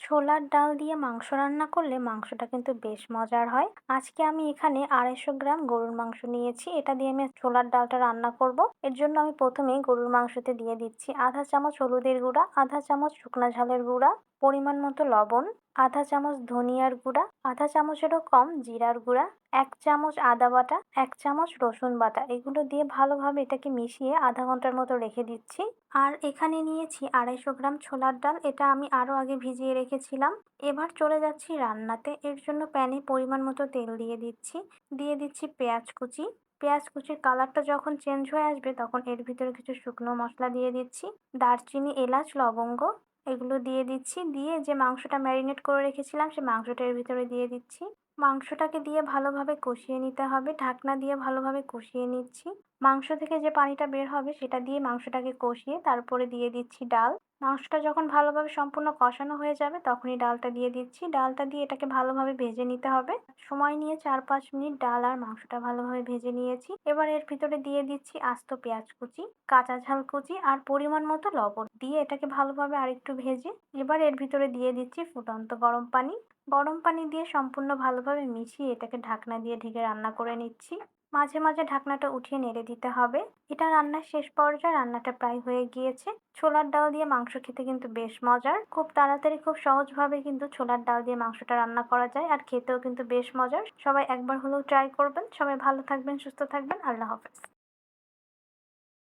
ছোলার ডাল দিয়ে মাংস রান্না করলে মাংসটা কিন্তু বেশ মজার হয়। আজকে আমি এখানে আড়াইশো গ্রাম গরুর মাংস নিয়েছি। এটা দিয়ে আমি ছোলার ডালটা রান্না করব। এর জন্য আমি প্রথমে গরুর মাংসতে দিয়ে দিচ্ছি আধা চামচ হলুদের গুঁড়া, আধা চামচ শুকনা ঝালের গুঁড়া, পরিমাণ মতো লবণ আধা চামচ ধনিয়ার গুঁড়া, আধা চামচেরও কম জিরার গুঁড়া, এক চামচ আদা বাটা, এক চামচ রসুন বাটা। এগুলো দিয়ে ভালোভাবে এটাকে মিশিয়ে আধা ঘণ্টার মতো রেখে দিচ্ছি। আর এখানে নিয়েছি আড়াইশো গ্রাম ছোলার ডাল। এটা আমি আরও আগে ভিজিয়ে রেখেছিলাম। এবার চলে যাচ্ছি রান্নাতে। এর জন্য প্যানে পরিমাণ মতো তেল দিয়ে দিচ্ছি। দিয়ে দিচ্ছি পেঁয়াজ কুচি। পেঁয়াজ কুচির কালারটা যখন চেঞ্জ হয়ে আসবে তখন এর ভিতরে কিছু শুকনো মশলা দিয়ে দিচ্ছি। দারচিনি, এলাচ, লবঙ্গ এগুলো দিয়ে দিচ্ছি। দিয়ে যে মাংসটা ম্যারিনেট করে রেখেছিলাম, সে মাংসটা এর ভিতরে দিয়ে দিচ্ছি। মাংসটাকে দিয়ে ভালোভাবে কষিয়ে নিতে হবে। ঢাকনা দিয়ে ভালোভাবে কষিয়ে নিচ্ছি। মাংস থেকে যে পানিটা বের হবে, সেটা দিয়ে মাংসটাকে কষিয়ে তারপরে দিয়ে দিচ্ছি ডাল। মাংসটা যখন ভালোভাবে সম্পূর্ণ কষানো হয়ে যাবে, তখনই ডালটা দিয়ে দিচ্ছি। ডালটা দিয়ে এটাকে ভালোভাবে ভেজে নিতে হবে। সময় নিয়ে চার পাঁচ মিনিট ডাল আর মাংসটা ভালোভাবে ভেজে নিয়েছি। এবার এর ভিতরে দিয়ে দিচ্ছি আস্ত পেঁয়াজ কুচি, কাঁচা ঝাল কুচি আর পরিমাণ মতো লবণ। দিয়ে এটাকে ভালোভাবে আরেকটু ভেজে এবার এর ভিতরে দিয়ে দিচ্ছি ফুটন্ত গরম পানি। গরম পানি দিয়ে সম্পূর্ণ ভালোভাবে মিশিয়ে এটাকে ঢাকনা দিয়ে ঢেকে রান্না করে নিচ্ছি। মাঝে মাঝে ঢাকনাটা উঠিয়ে নেড়ে দিতে হবে। এটা রান্নার শেষ পর্যায়ে রান্নাটা প্রায় হয়ে গিয়েছে। ছোলার ডাল দিয়ে মাংস খেতে কিন্তু বেশ মজার। খুব তাড়াতাড়ি, খুব সহজভাবে কিন্তু ছোলার ডাল দিয়ে মাংসটা রান্না করা যায় আর খেতেও কিন্তু বেশ মজার। সবাই একবার হলেও ট্রাই করবেন। সবাই ভালো থাকবেন, সুস্থ থাকবেন। আল্লাহ হাফেজ।